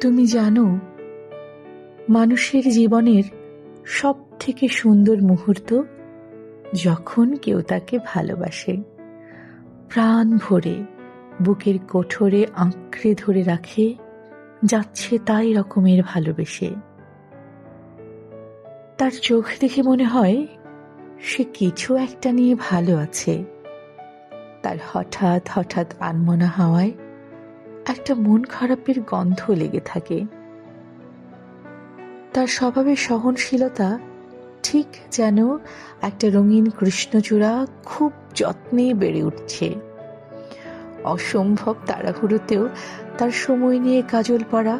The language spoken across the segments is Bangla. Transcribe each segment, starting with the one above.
তুমি জানো, মানুষের জীবনের সব থেকে সুন্দর মুহূর্ত যখন কেউ তাকে ভালোবাসে। প্রাণ ভরে, বুকের কোঠরে আঁকড়ে ধরে রাখে, যাচ্ছে তাই রকমের ভালোবেসে। তার চোখ দেখে মনে হয়, সে কিছু একটা নিয়ে ভালো আছে। তার হঠাৎ হঠাৎ আনমনা হাওয়ায় একটা মন খারাপের গন্ধ লেগে থাকে। তার স্বভাবের সহনশীলতা ঠিক যেন একটা রঙিন কৃষ্ণচূড়া খুব যত্নে বেড়ে উঠছে। অসম্ভব তাড়াহুড়োতেও তার সময় নিয়ে কাজল পড়া,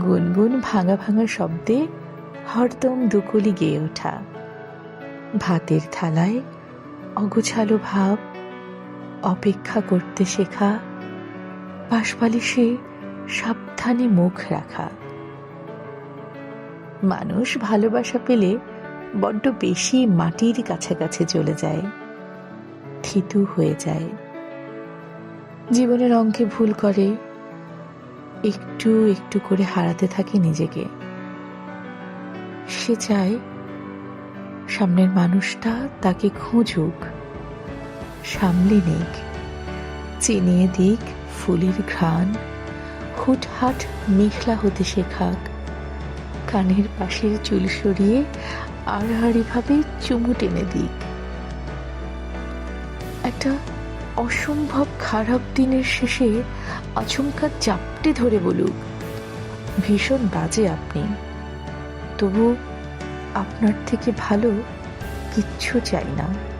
গুনগুন ভাঙা ভাঙা শব্দে হরদম দুকলি গেয়ে ওঠা। ভাতের থালায় অগোছালো ভাব, অপেক্ষা করতে শেখা পাশবালিশে সাবধানে মুখ রাখা। মানুষ ভালোবাসা পেলে বড্ড বেশি মাটির কাছাকাছি চলে যায়, থিতু হয়ে যায়। জীবনের অঙ্কে ভুল করে, একটু একটু করে হারাতে থাকে নিজেকে। সে চায় সামনের মানুষটা তাকে খুঁজুক, সামলে নিক, চিনিয়ে দিক ফুলের ঘ্রাণ, হুটহাট মেঘলা হতে শেখাক। কানের পাশের চুল সরিয়ে আড়াআড়িভাবে চুমু টেনে দিক। একটা অসম্ভব খারাপ দিনের শেষে আচমকা চাপটে ধরে বলুক, ভীষণ বাজে আপনি। তবু আপনার থেকে ভালো কিচ্ছু চাই না।